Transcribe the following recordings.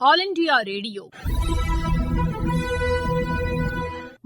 All India Radio.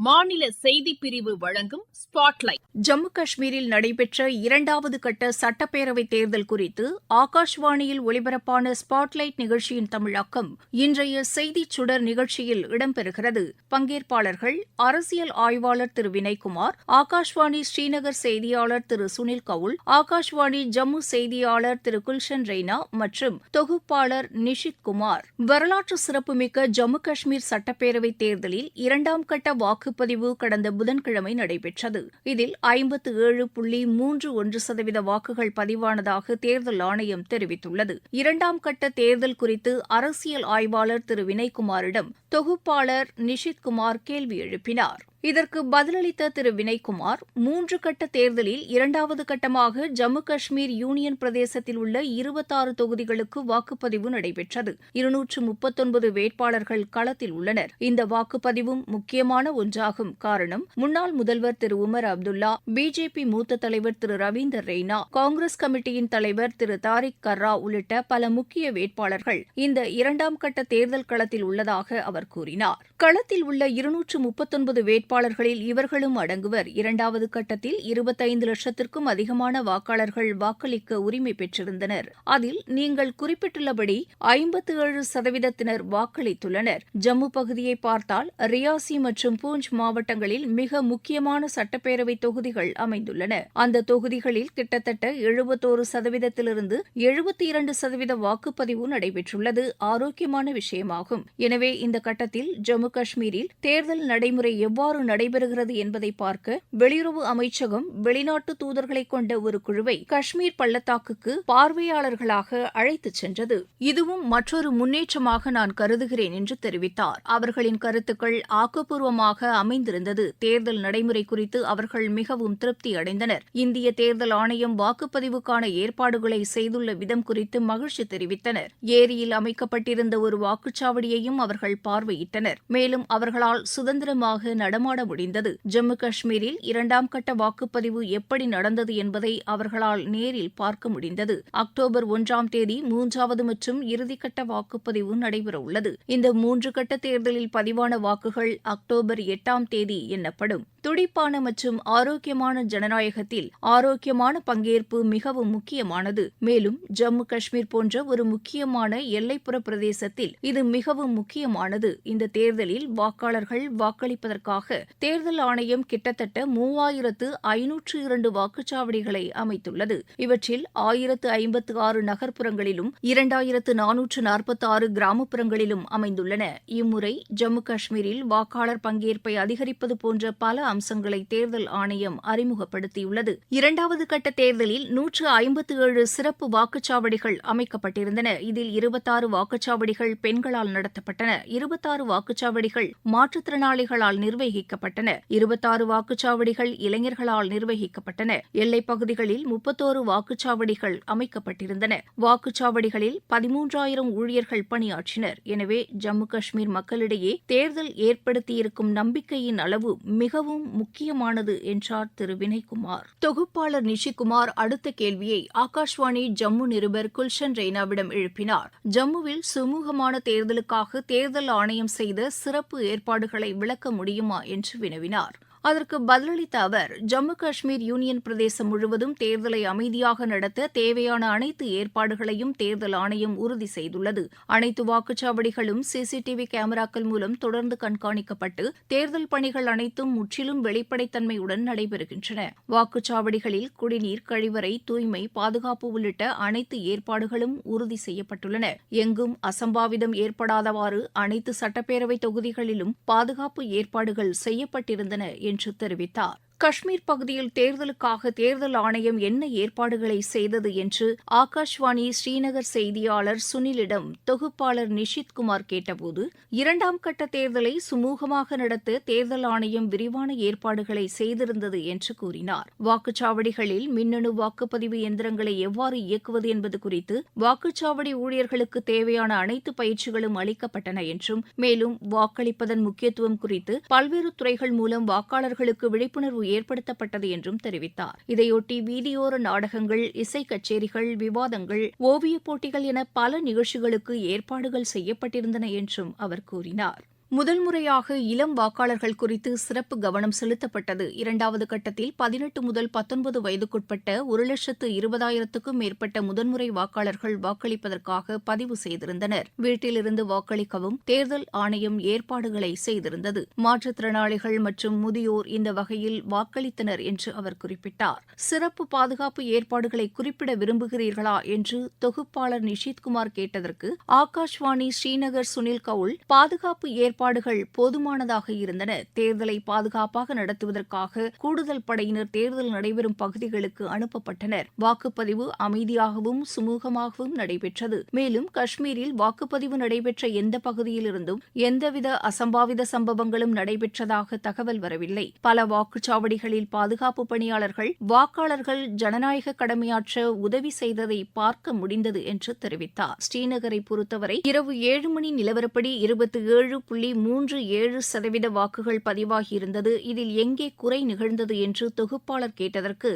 மாநில செய்தி பிரிவு வழங்கும் ஸ்பாட்லைட் ஜம்மு காஷ்மீரில் நடைபெற்ற இரண்டாவது கட்ட சட்டப்பேரவைத் தேர்தல் குறித்து ஆகாஷ்வாணியில் ஒலிபரப்பான ஸ்பாட்லைட் நிகழ்ச்சியின் தமிழாக்கம் இன்றைய செய்திச் சுடர் நிகழ்ச்சியில் இடம்பெறுகிறது. பங்கேற்பாளர்கள் அரசியல் ஆய்வாளர் திரு வினய்குமார் ஆகாஷ்வாணி ஸ்ரீநகர் செய்தியாளர் திரு சுனில் கவுல் ஆகாஷ்வாணி ஜம்மு செய்தியாளர் திரு குல்ஷன் ரெய்னா மற்றும் தொகுப்பாளர் நிஷித் குமார். வரலாற்று சிறப்புமிக்க ஜம்மு காஷ்மீர் சட்டப்பேரவைத் தேர்தலில் இரண்டாம் கட்ட வாக்கு வாக்குப்பதிவு கடந்த புதன்கிழமை நடைபெற்றது. இதில் ஐம்பத்து ஏழு புள்ளி மூன்று ஒன்று சதவீத வாக்குகள் பதிவானதாக தேர்தல் ஆணையம் தெரிவித்துள்ளது. இரண்டாம் கட்ட தேர்தல் குறித்து அரசியல் ஆய்வாளர் திரு. வினய்குமாரிடம் தொகுப்பாளர் நிஷித்குமார் கேள்வி எழுப்பினார். இதற்கு பதிலளித்த திரு வினய்குமார் மூன்று கட்ட தேர்தலில் இரண்டாவது கட்டமாக ஜம்மு காஷ்மீர் யூனியன் பிரதேசத்தில் உள்ள இருபத்தாறு தொகுதிகளுக்கு வாக்குப்பதிவு நடைபெற்றது. இருநூற்று முப்பத்தொன்பது வேட்பாளர்கள் களத்தில் உள்ளனர். இந்த வாக்குப்பதிவும் முக்கியமான ஒன்றாகும் காரணம் முன்னாள் முதல்வர் திரு உமர் அப்துல்லா பிஜேபி மூத்த தலைவர் திரு ரவீந்தர் ரெய்னா காங்கிரஸ் கமிட்டியின் தலைவர் திரு தாரிக் கர்ரா உள்ளிட்ட பல முக்கிய வேட்பாளர்கள் இந்த இரண்டாம் கட்ட தேர்தல் களத்தில் உள்ளதாக அவர் கூறினார். களத்தில் உள்ள இருநூற்று முப்பத்தொன்பது வேட்பாளர்களில் இவர்களும் அடங்குவர். இரண்டாவது கட்டத்தில் இருபத்தைந்து லட்சத்திற்கும் அதிகமான வாக்காளர்கள் வாக்களிக்க உரிமை பெற்றிருந்தனர். அதில் நீங்கள் குறிப்பிட்டுள்ளபடி ஐம்பத்து ஏழு சதவீதத்தினர் வாக்களித்துள்ளனர். ஜம்மு பகுதியை பார்த்தால் ரியாசி மற்றும் பூஞ்ச் மாவட்டங்களில் மிக முக்கியமான சட்டப்பேரவை தொகுதிகள் அமைந்துள்ளன. அந்த தொகுதிகளில் கிட்டத்தட்ட எழுபத்தோரு சதவீதத்திலிருந்து எழுபத்தி இரண்டு சதவீத வாக்குப்பதிவு நடைபெற்றுள்ளது. ஆரோக்கியமான விஷயமாகும். எனவே இந்த கட்டத்தில் ஜம்மு காஷ்மீரில் தேர்தல் நடைமுறை எவ்வாறு நடைபெறுகிறது என்பதை பார்க்க வெளியுறவு அமைச்சகம் வெளிநாட்டு தூதர்களை கொண்ட ஒரு குழுவை காஷ்மீர் பள்ளத்தாக்குக்கு பார்வையாளர்களாக அழைத்துச் சென்றது. இதுவும் மற்றொரு முன்னேற்றமாக நான் கருதுகிறேன் என்று தெரிவித்தார். அவர்களின் கருத்துக்கள் ஆக்கப்பூர்வமாக அமைந்திருந்தது. தேர்தல் நடைமுறை குறித்து அவர்கள் மிகவும் திருப்தி அடைந்தனர். இந்திய தேர்தல் ஆணையம் வாக்குப்பதிவுக்கான ஏற்பாடுகளை செய்துள்ள விதம் குறித்து மகிழ்ச்சி தெரிவித்தனர். ஏரியில் அமைக்கப்பட்டிருந்த ஒரு வாக்குச்சாவடியையும் அவர்கள் பார்வையிட்டனர். மேலும் அவர்களால் சுதந்திரமாக நடமாட முடிந்தது. ஜம்மு காஷ்மீரில் இரண்டாம் கட்ட வாக்குப்பதிவு எப்படி நடந்தது என்பதை அவர்களால் நேரில் பார்க்க முடிந்தது. அக்டோபர் ஒன்றாம் தேதி மூன்றாவது மற்றும் இறுதிக்கட்ட வாக்குப்பதிவு நடைபெறவுள்ளது. இந்த மூன்று கட்ட தேர்தலில் பதிவான வாக்குகள் அக்டோபர் எட்டாம் தேதி எண்ணப்படும். துடிப்பான மற்றும் ஆரோக்கியமான ஜனநாயகத்தில் ஆரோக்கியமான பங்கேற்பு மிகவும் முக்கியமானது. மேலும் ஜம்மு காஷ்மீர் போன்ற ஒரு முக்கியமான எல்லைப்புற பிரதேசத்தில் இது மிகவும் முக்கியமானது. இந்த தேர்தலில் வாக்காளர்கள் வாக்களிப்பதற்காக தேர்தல் ஆணையம் கிட்டத்தட்ட மூவாயிரத்து ஐநூற்று இரண்டு வாக்குச்சாவடிகளை அமைத்துள்ளது. இவற்றில் ஆயிரத்து ஐம்பத்து ஆறு நகர்ப்புறங்களிலும் இரண்டாயிரத்து நானூற்று நாற்பத்தி ஆறு கிராமப்புறங்களிலும் அமைந்துள்ளன. இம்முறை ஜம்மு காஷ்மீரில் வாக்காளர் பங்கேற்பை அதிகரிப்பது போன்ற பல அம்சங்களை தேர்தல் ஆணையம் அறிமுகப்படுத்தியுள்ளது. இரண்டாவது கட்ட தேர்தலில் நூற்று ஐம்பத்து ஏழு சிறப்பு வாக்குச்சாவடிகள் அமைக்கப்பட்டிருந்தன. இதில் இருபத்தாறு வாக்குச்சாவடிகள் பெண்களால் நடத்தப்பட்டன. இருபத்தாறு வாக்குச்சாவடிகள் மாற்றுத்திறனாளிகளால் நிர்வகிக்கப்பட்டன. இருபத்தாறு வாக்குச்சாவடிகள் இளைஞர்களால் நிர்வகிக்கப்பட்டன. எல்லைப் பகுதிகளில் முப்பத்தோரு வாக்குச்சாவடிகள் அமைக்கப்பட்டிருந்தன. வாக்குச்சாவடிகளில் பதிமூன்றாயிரம் ஊழியர்கள் பணியாற்றினர். எனவே ஜம்மு காஷ்மீர் மக்களிடையே தேர்தல் ஏற்படுத்தியிருக்கும் நம்பிக்கையின் அளவு மிகவும் முக்கியமானது என்றார் திரு வினய்குமார். தொகுப்பாளர் நிஷிகுமார் அடுத்த கேள்வியை ஆகாஷ்வாணி ஜம்மு நிருபர் குல்ஷன் ரெய்னாவிடம் எழுப்பினார். ஜம்முவில் சுமூகமான தேர்தலுக்காக தேர்தல் ஆணையம் செய்த சிறப்பு ஏற்பாடுகளை விளக்க முடியுமா என்று வினவினார். அதற்கு பதிலளித்த அவர் ஜம்மு காஷ்மீர் யூனியன் பிரதேசம் முழுவதும் தேர்தலை அமைதியாக நடத்த தேவையான அனைத்து ஏற்பாடுகளையும் தேர்தல் ஆணையம் உறுதி செய்துள்ளது. அனைத்து வாக்குச்சாவடிகளும் சிசிடிவி கேமராக்கள் மூலம் தொடர்ந்து கண்காணிக்கப்பட்டு தேர்தல் பணிகள் அனைத்தும் முற்றிலும் வெளிப்படைத்தன்மையுடன் நடைபெறுகின்றன. வாக்குச்சாவடிகளில் குடிநீர் கழிவறை தூய்மை பாதுகாப்பு உள்ளிட்ட அனைத்து ஏற்பாடுகளும் உறுதி செய்யப்பட்டுள்ளன. எங்கும் அசம்பாவிதம் ஏற்படாதவாறு அனைத்து சட்டப்பேரவை தொகுதிகளிலும் பாதுகாப்பு ஏற்பாடுகள் செய்யப்பட்டிருந்தன என்று என்று தெரிவித்தார். காஷ்மீர் பகுதியில் தேர்தலுக்காக தேர்தல் ஆணையம் என்ன ஏற்பாடுகளை செய்தது என்று ஆகாஷ்வாணி ஸ்ரீநகர் செய்தியாளர் சுனிலிடம் தொகுப்பாளர் நிஷித் குமார் கேட்டபோது இரண்டாம் கட்ட தேர்தலை சுமூகமாக நடத்த தேர்தல் ஆணையம் விரிவான ஏற்பாடுகளை செய்திருந்தது என்று கூறினார். வாக்குச்சாவடிகளில் மின்னணு வாக்குப்பதிவு எந்திரங்களை எவ்வாறு இயக்குவது என்பது குறித்து வாக்குச்சாவடி ஊழியர்களுக்கு தேவையான அனைத்து பயிற்சிகளும் அளிக்கப்பட்டன என்றும் மேலும் வாக்களிப்பதன் முக்கியத்துவம் குறித்து பல்வேறு துறைகள் மூலம் வாக்காளர்களுக்கு விழிப்புணர்வு ஏற்படுத்தப்பட்டது என்றும் தெரிவித்தார். இதையொட்டி வீதியோர நாடகங்கள் இசை கச்சேரிகள் விவாதங்கள் ஓவியப் போட்டிகள் என பல நிகழ்ச்சிகளுக்கு ஏற்பாடுகள் செய்யப்பட்டிருந்தன என்றும் அவர் கூறினார். முதல் முறையாக இளம் வாக்காளர்கள் குறித்து சிறப்பு கவனம் செலுத்தப்பட்டது. இரண்டாவது கட்டத்தில் பதினெட்டு முதல் பத்தொன்பது வயதுக்குட்பட்ட ஒரு லட்சத்து இருபதாயிரத்துக்கும் மேற்பட்ட முதன்முறை வாக்காளர்கள் வாக்களிப்பதற்காக பதிவு செய்திருந்தனர். வீட்டிலிருந்து வாக்களிக்கவும் தேர்தல் ஆணையம் ஏற்பாடுகளை செய்திருந்தது. மாற்றுத்திறனாளிகள் மற்றும் முதியோர் இந்த வகையில் வாக்களித்தனர் என்று அவர் குறிப்பிட்டார். சிறப்பு பாதுகாப்பு ஏற்பாடுகளை குறிப்பிட விரும்புகிறீர்களா என்று தொகுப்பாளர் நிஷித்குமார் கேட்டதற்கு ஆகாஷ்வாணி ஸ்ரீநகர் சுனில் கவுல் பாதுகாப்பு ஏற்பாடு ஏற்பாடுகள் போதுமானதாக இருந்தன. தேர்தலை பாதுகாப்பாக நடத்துவதற்காக கூடுதல் படையினர் தேர்தல் நடைபெறும் பகுதிகளுக்கு அனுப்பப்பட்டனர். வாக்குப்பதிவு அமைதியாகவும் சுமூகமாகவும் நடைபெற்றது. மேலும் காஷ்மீரில் வாக்குப்பதிவு நடைபெற்ற எந்த பகுதியிலிருந்தும் எந்தவித அசம்பாவித சம்பவங்களும் நடைபெற்றதாக தகவல் வரவில்லை. பல வாக்குச்சாவடிகளில் பாதுகாப்பு பணியாளர்கள் வாக்காளர்கள் ஜனநாயக கடமையாற்ற உதவி செய்ததை பார்க்க முடிந்தது என்று தெரிவித்தார். ஸ்ரீநகரை பொறுத்தவரை இரவு ஏழு மணி நிலவரப்படி இருபத்தி ஏழு புள்ளி மூன்று ஏழு சதவீத வாக்குகள் பதிவாகியிருந்தது. இதில் எங்கே குறை நிகழ்ந்தது என்று தொகுப்பாளர் கேட்டதற்கு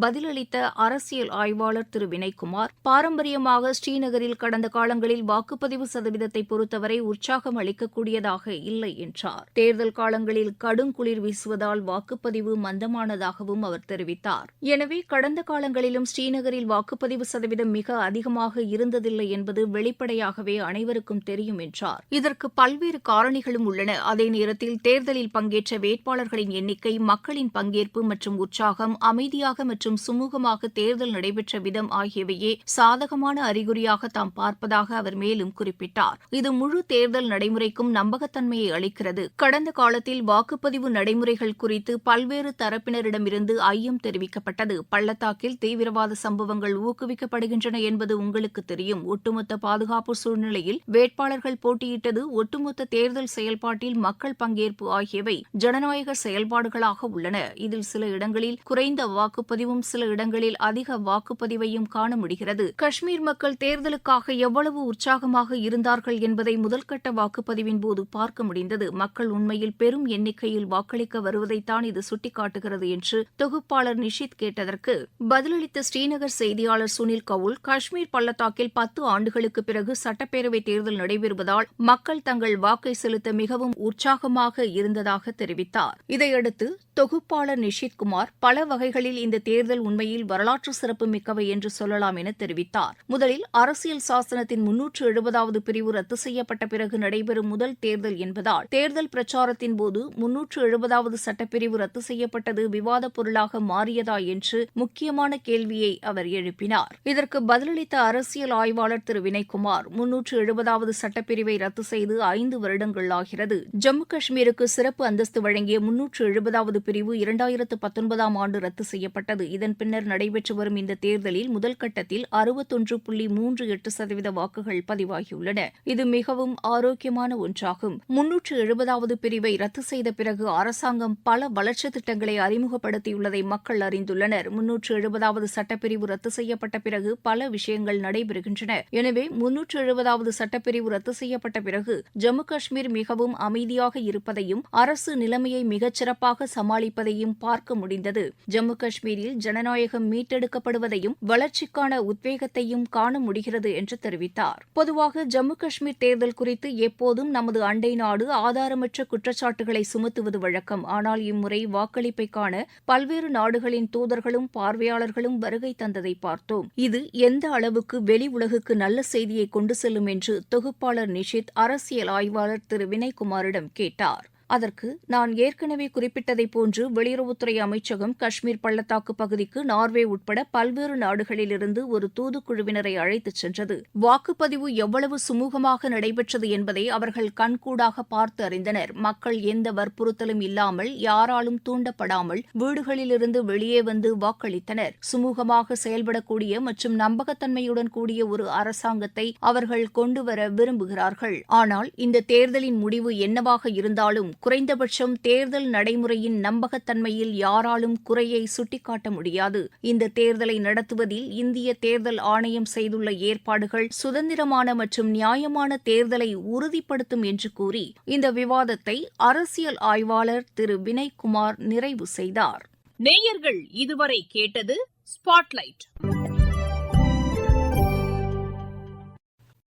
பதிலளித்த அரசியல் ஆய்வாளர் திரு வினய்குமார் பாரம்பரியமாக ஸ்ரீநகரில் கடந்த காலங்களில் வாக்குப்பதிவு சதவீதத்தை பொறுத்தவரை உற்சாகம் அளிக்கக்கூடியதாக இல்லை என்றார். தேர்தல் காலங்களில் கடுங்குளிர் வீசுவதால் வாக்குப்பதிவு மந்தமானதாகவும் அவர் தெரிவித்தார். எனவே கடந்த காலங்களிலும் ஸ்ரீநகரில் வாக்குப்பதிவு சதவீதம் மிக அதிகமாக இருந்ததில்லை என்பது வெளிப்படையாகவே அனைவருக்கும் தெரியும் என்றார். இதற்கு பல்வேறு காரணிகளும் உள்ளன. அதே நேரத்தில் தேர்தலில் பங்கேற்ற வேட்பாளர்களின் எண்ணிக்கை மக்களின் பங்கேற்பு மற்றும் உற்சாகம் அமைதியாக மற்றும் மற்றும் சுமூகமாக தேர்தல் நடைபெற்ற விதம் ஆகியவையே சாதகமான அறிகுறியாக தாம் பார்ப்பதாக அவர் மேலும் குறிப்பிட்டார். இது முழு தேர்தல் நடைமுறைக்கும் நம்பகத்தன்மையை அளிக்கிறது. கடந்த காலத்தில் வாக்குப்பதிவு நடைமுறைகள் குறித்து பல்வேறு தரப்பினரிடமிருந்து ஐயம் தெரிவிக்கப்பட்டது. பள்ளத்தாக்கில் தீவிரவாத சம்பவங்கள் ஊக்குவிக்கப்படுகின்றன என்பது உங்களுக்கு தெரியும். ஒட்டுமொத்த பாதுகாப்பு சூழ்நிலையில் வேட்பாளர்கள் போட்டியிட்டது ஒட்டுமொத்த தேர்தல் செயல்பாட்டில் மக்கள் பங்கேற்பு ஆகியவை ஜனநாயக செயல்பாடுகளாக உள்ளன. இதில் சில இடங்களில் குறைந்த வாக்குப்பதிவு வாக்குப்பதிவும் சில இடங்களில் அதிக வாக்குப்பதிவையும் காண முடிகிறது. காஷ்மீர் மக்கள் தேர்தலுக்காக எவ்வளவு உற்சாகமாக இருந்தார்கள் என்பதை முதல்கட்ட வாக்குப்பதிவின் போது பார்க்க முடிந்தது. மக்கள் உண்மையில் பெரும் எண்ணிக்கையில் வாக்களிக்க வருவதைத்தான் இது சுட்டிக்காட்டுகிறது என்று தொகுப்பாளர் நிஷித் கேட்டதற்கு பதிலளித்த ஸ்ரீநகர் செய்தியாளர் சுனில் கவுல் காஷ்மீர் பள்ளத்தாக்கில் பத்து ஆண்டுகளுக்கு பிறகு சட்டப்பேரவை தேர்தல் நடைபெறுவதால் மக்கள் தங்கள் வாக்கை செலுத்த மிகவும் உற்சாகமாக இருந்ததாக தெரிவித்தார். இதையடுத்து தொகுப்பாளர் நிஷித் குமார் பல வகைகளில் இந்த தேர்தல் உண்மையில் வரலாற்று சிறப்பு மிக்கவை என்று சொல்லலாம் என தெரிவித்தார். முதலில் அரசியல் சாசனத்தின் முன்னூற்று எழுபதாவது பிரிவு ரத்து செய்யப்பட்ட பிறகு நடைபெறும் முதல் தேர்தல் என்பதால் தேர்தல் பிரச்சாரத்தின் போது முன்னூற்று எழுபதாவது சட்டப்பிரிவு ரத்து செய்யப்பட்டது விவாதப் பொருளாக மாறியதா என்று முக்கியமான கேள்வியை அவர் எழுப்பினார். இதற்கு பதிலளித்த அரசியல் ஆய்வாளர் திரு வினய்குமார் முன்னூற்று எழுபதாவது சட்டப்பிரிவை ரத்து செய்து ஐந்து வருடங்கள் ஆகிறது. ஜம்மு காஷ்மீருக்கு சிறப்பு அந்தஸ்து வழங்கிய முன்னூற்று எழுபதாவது பிரிவு இரண்டாயிரத்து பத்தொன்பதாம் ஆண்டு ரத்து செய்யப்பட்டது. இதன் பின்னர் நடைபெற்று வரும் இந்த தேர்தலில் முதல் கட்டத்தில் அறுபத்தொன்று புள்ளி மூன்று எட்டு சதவீத வாக்குகள் பதிவாகியுள்ளன. இது மிகவும் ஆரோக்கியமான ஒன்றாகும். முன்னூற்று எழுபதாவது பிரிவை ரத்து செய்த பிறகு அரசாங்கம் பல வளர்ச்சித் திட்டங்களை அறிமுகப்படுத்தியுள்ளதை மக்கள் அறிந்துள்ளனர். முன்னூற்று எழுபதாவது சட்டப்பிரிவு ரத்து செய்யப்பட்ட பிறகு பல விஷயங்கள் நடைபெறுகின்றன. எனவே முன்னூற்று எழுபதாவது சட்டப்பிரிவு ரத்து செய்யப்பட்ட பிறகு ஜம்மு காஷ்மீர் மிகவும் அமைதியாக இருப்பதையும் அரசு நிலைமையை மிகச்சிறப்பாக சமாளிப்பதையும் பார்க்க முடிந்தது. ஜம்மு காஷ்மீரில் ஜனநாயகம் மீட்டெடுக்கப்படுவதையும் வளர்ச்சிக்கான உத்வேகத்தையும் காண முடிகிறது என்று தெரிவித்தார். பொதுவாக ஜம்மு காஷ்மீர் தேர்தல் குறித்து எப்போதும் நமது அண்டை நாடு ஆதாரமற்ற குற்றச்சாட்டுகளை சுமத்துவது வழக்கம். ஆனால் இம்முறை வாக்களிப்பை காண பல்வேறு நாடுகளின் தூதர்களும் பார்வையாளர்களும் வருகை தந்ததை பார்த்தோம். இது எந்த அளவுக்கு வெளி உலகுக்கு நல்ல செய்தியை கொண்டு செல்லும் என்று தொகுப்பாளர் நிஷித் அரசியல் ஆய்வாளர் திரு. வினய்குமாரிடம் கேட்டார். அதற்கு நான் ஏற்கனவே குறிப்பிட்டதைப் போன்று வெளியுறவுத்துறை அமைச்சகம் காஷ்மீர் பள்ளத்தாக்கு பகுதிக்கு நார்வே உட்பட பல்வேறு நாடுகளிலிருந்து ஒரு தூதுக்குழுவினரை அழைத்துச் சென்றது. வாக்குப்பதிவு எவ்வளவு சுமூகமாக நடைபெற்றது என்பதை அவர்கள் கண்கூடாக பார்த்து அறிந்தனர். மக்கள் எந்த வற்புறுத்தலும் இல்லாமல் யாராலும் தூண்டப்படாமல் வீடுகளிலிருந்து வெளியே வந்து வாக்களித்தனர். சுமூகமாக செயல்படக்கூடிய மற்றும் நம்பகத்தன்மையுடன் கூடிய ஒரு அரசாங்கத்தை அவர்கள் கொண்டுவர விரும்புகிறார்கள். ஆனால் இந்த தேர்தலின் முடிவு என்னவாக இருந்தாலும் குறைந்தபட்சம் தேர்தல் நடைமுறையின் நம்பகத்தன்மையில் யாராலும் குறையை சுட்டிக்காட்ட முடியாது. இந்த தேர்தலை நடத்துவதில் இந்திய தேர்தல் ஆணையம் செய்துள்ள ஏற்பாடுகள் சுதந்திரமான மற்றும் நியாயமான தேர்தலை உறுதிப்படுத்தும் என்று கூறி இந்த விவாதத்தை அரசியல் ஆய்வாளர் திரு. வினய்குமார் நிறைவு செய்தார். நேயர்கள் இதுவரை கேட்டது ஸ்பாட்லைட்